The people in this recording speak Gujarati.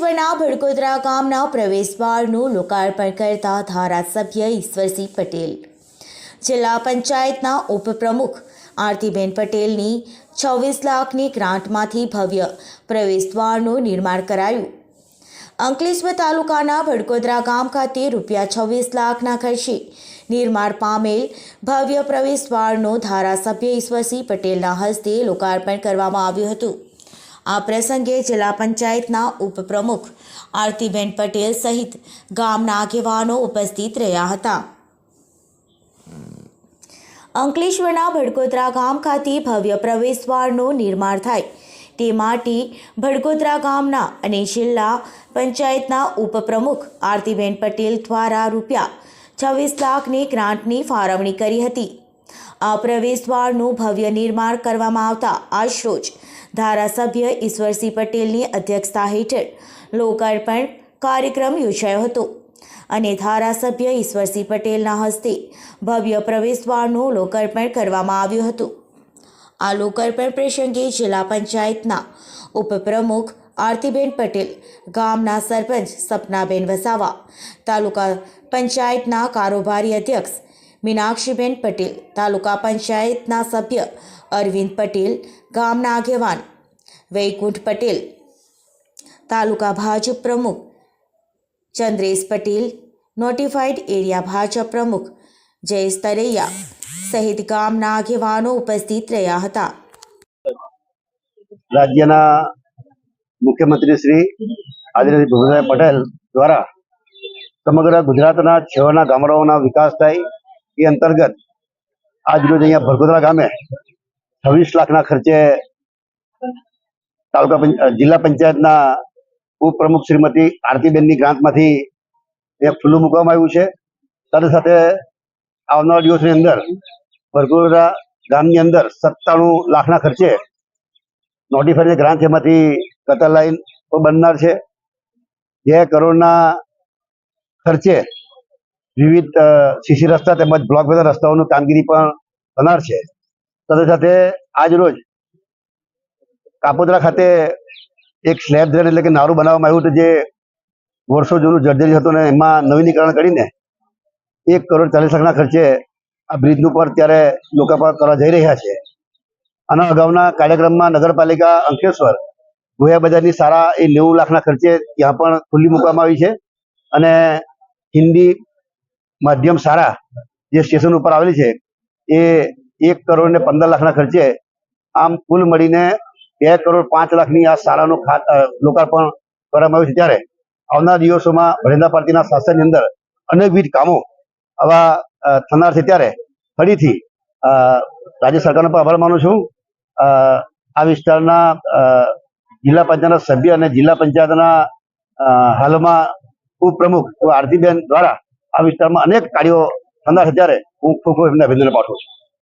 અંકલેશ્વરના ભડકોદરા ગામના પ્રવેશદ્વારનું લોકાર્પણ કરતા ધારાસભ્ય ઈશ્વરસિંહ પટેલ. જિલ્લા પંચાયતના ઉપપ્રમુખ આરતીબેન પટેલની છવ્વીસ લાખની ગ્રાન્ટમાંથી ભવ્ય પ્રવેશદ્વારનું નિર્માણ કરાયું. અંકલેશ્વર તાલુકાના ભડકોદરા ગામ ખાતે રૂપિયા છવ્વીસ લાખના ખર્ચે નિર્માણ પામેલ ભવ્ય પ્રવેશદ્વારનું ધારાસભ્ય ઈશ્વરસિંહ પટેલના હસ્તે લોકાર્પણ કરવામાં આવ્યું હતું. આ પ્રસંગે જિલ્લા પંચાયતના ઉપપ્રમુખ આરતીબેન પટેલ સહિત ગામના આગેવાનો ઉપસ્થિત રહ્યા હતા. અંકલેશ્વરના ભડકોદરા ગામ ખાતે ભવ્ય પ્રવેશદ્વારનું નિર્માણ થાય. તે માટે ભડકોદરા ગામના અને જિલ્લા પંચાયતના ઉપપ્રમુખ આરતીબેન પટેલ દ્વારા રૂપિયા છવ્વીસ લાખની ગ્રાન્ટની ફાળવણી કરી હતી. આ પ્રવેશદ્વારનું ભવ્ય નિર્માણ કરવામાં આવતા આજરોજ ધારાસભ્ય ઈશ્વરસિંહ પટેલની અધ્યક્ષતા હેઠળ લોકાર્પણ કાર્યક્રમ યોજાયો હતો અને ધારાસભ્ય ઈશ્વરસિંહ પટેલના હસ્તે ભવ્ય પ્રવેશદ્વારનું લોકાર્પણ કરવામાં આવ્યું હતું. આ લોકાર્પણ પ્રસંગે જિલ્લા પંચાયતના ઉપપ્રમુખ આરતીબેન પટેલ, ગામના સરપંચ સપનાબેન વસાવા, તાલુકા પંચાયતના કારોબારી અધ્યક્ષ મીનાક્ષીબેન પટેલ તાલુકા પંચાયતના સભ્ય અરવિંદ પટેલ ગામના આગેવાન વૈકુંઠ પટેલ તાલુકા ભાજપ પ્રમુખ ચંદ્રેશ પટેલ નોટિફાઈડ એરિયા ભાજપ પ્રમુખ જયેશ તરૈયા સહિત ગામના આગેવાનો ઉપસ્થિત રહ્યા હતા રાજ્યના મુખ્યમંત્રી શ્રી આદરણીય ભૂપેન્દ્રભાઈ પટેલ દ્વારા સમગ્ર ગુજરાતના છેવાના ગામડાઓના વિકાસ થાય એ અંતર્ગત આજ રોજ અહીંયા ભરગોદરા ગામે છવ્વીસ લાખના ખર્ચે તાલુકા જિલ્લા પંચાયતના ઉપપ્રમુખ શ્રીમતી આરતીબેનની ગ્રાન્ટમાંથી એક ખુલ્લું મૂકવામાં આવ્યું છે. સાથે સાથે આવનારા દિવસની અંદર ભરગોદરા ગામની અંદર સત્તાણું લાખના ખર્ચે નોટિફાઈડ ગ્રાન્ટ એમાંથી કતર લાઈન બનનાર છે. બે કરોડના ખર્ચે વિવિધ સીસી રસ્તા તેમજ બ્લોક બધા રસ્તાઓની કામગીરી પણ થનાર છે. સાથે સાથે આજ રોજ કાપોદરા ખાતે એક સ્લેબ ડ્રેન એટલે કે નારું બનાવવામાં આવ્યું હતું જે વર્ષો જૂનું જર્જરી હતું ને એમાં નવીનીકરણ કરીને એક કરોડ ચાલીસ લાખના ખર્ચે આ બ્રિજનું પર ત્યારે લોકાર્પણ કરવા જઈ રહ્યા છે. આના અગાઉના કાર્યક્રમમાં નગરપાલિકા અંકેશ્વર ગોયા બજારની સારા એ નેવું લાખના ખર્ચે ત્યાં પણ ખુલ્લી મૂકવામાં આવી છે અને હિન્દી માધ્યમ સારા જે સ્ટેશન ઉપર આવેલી છે, એ એક કરોડ ને પંદર લાખના ખર્ચે આમ કુલ મળીને બે કરોડ પાંચ લાખની આ શાળાનું લોકાર્પણ કરવામાં આવ્યું છે. ત્યારે આવનાર દિવસોમાં ભરેન્દ્ર પાર્ટીના શાસનની અંદર અનેકવિધ કામો આવા થનાર છે. ત્યારે ફરીથી રાજ્ય સરકારનો પણ આભાર માનું છું. આ વિસ્તારના જિલ્લા પંચાયતના સભ્ય અને જિલ્લા પંચાયતના હાલમાં ઉપપ્રમુખ આરતીબેન દ્વારા આ વિસ્તારમાં અનેક કાર્યો થનાર ત્યારે હું ખૂબ ખૂબ એમને અભિનંદન પાઠવું છું.